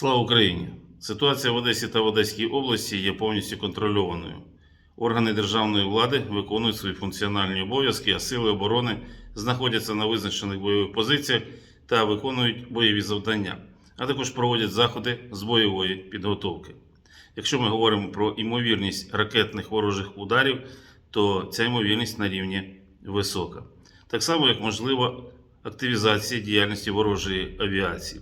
Слава Україні! Ситуація в Одесі та в Одеській області є повністю контрольованою. Органи державної влади виконують свої функціональні обов'язки, а сили оборони знаходяться на визначених бойових позиціях та виконують бойові завдання, а також проводять заходи з бойової підготовки. Якщо ми говоримо про імовірність ракетних ворожих ударів, то ця ймовірність на рівні висока. Так само, як можлива активізація діяльності ворожої авіації.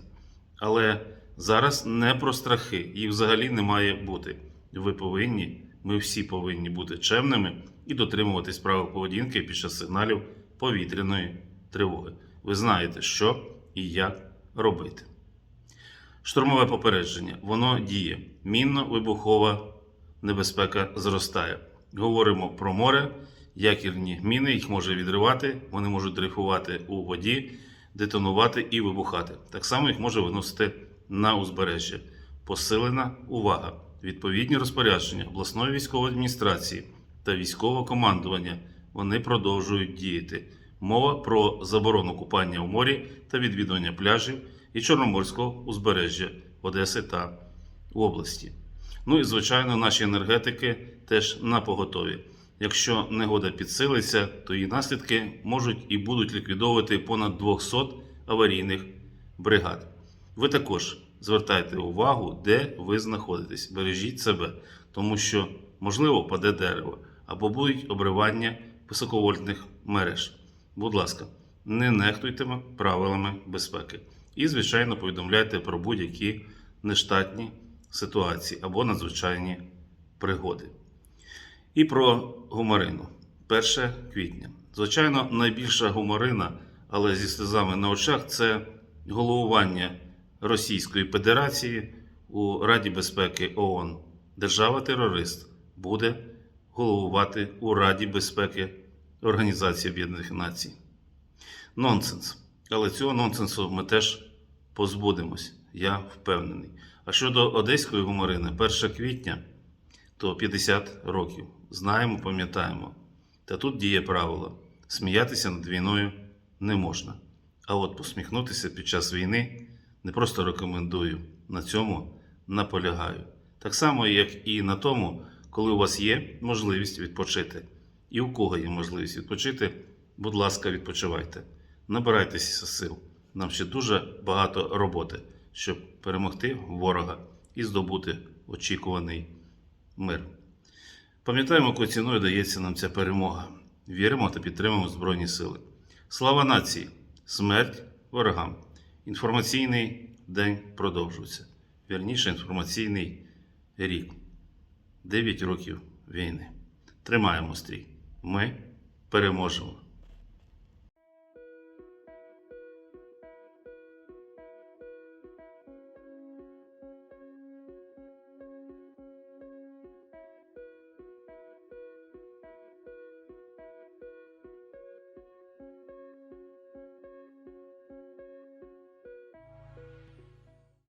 Але зараз не про страхи, їх взагалі не має бути. Ви повинні, ми всі повинні бути чемними і дотримуватись правил поведінки під час сигналів повітряної тривоги. Ви знаєте, що і як робити. Штурмове попередження. Воно діє. Мінно-вибухова небезпека зростає. Говоримо про море, якірні міни, їх може відривати, вони можуть дрейфувати у воді, детонувати і вибухати. Так само їх може виносити на узбережжя. Посилена увага. Відповідні розпорядження обласної військової адміністрації та військового командування вони продовжують діяти. Мова про заборону купання у морі та відвідування пляжів і Чорноморського узбережжя Одеси та області. Ну і звичайно, наші енергетики теж на поготові. Якщо негода підсилиться, то її наслідки можуть і будуть ліквідовувати понад 200 аварійних бригад. Ви також звертайте увагу, де ви знаходитесь. Бережіть себе, тому що можливо паде дерево або будуть обривання високовольтних мереж. Будь ласка, не нехтуйте правилами безпеки. І, звичайно, повідомляйте про будь-які нештатні ситуації або надзвичайні пригоди. І про гумарину. 1 квітня. Звичайно, найбільша гумарина, але зі сльозами на очах це головування Російської Федерації у Раді безпеки ООН. Держава-терорист буде головувати у Раді безпеки Організації Об'єднаних Націй. Нонсенс. Але цього нонсенсу ми теж позбудемось, я впевнений. А щодо одеської гуморини, 1 квітня то 50 років. Знаємо, пам'ятаємо. Та тут діє правило: сміятися над війною не можна. А от посміхнутися під час війни не просто рекомендую, на цьому наполягаю. Так само, як і на тому, коли у вас є можливість відпочити. І у кого є можливість відпочити, будь ласка, відпочивайте. Набирайтеся сил. Нам ще дуже багато роботи, щоб перемогти ворога і здобути очікуваний мир. Пам'ятаємо, якою ціною дається нам ця перемога. Віримо та підтримуємо Збройні Сили. Слава нації! Смерть ворогам! Інформаційний день продовжується. Вірніше, інформаційний рік. 9 років війни. Тримаємо стрій. Ми переможемо.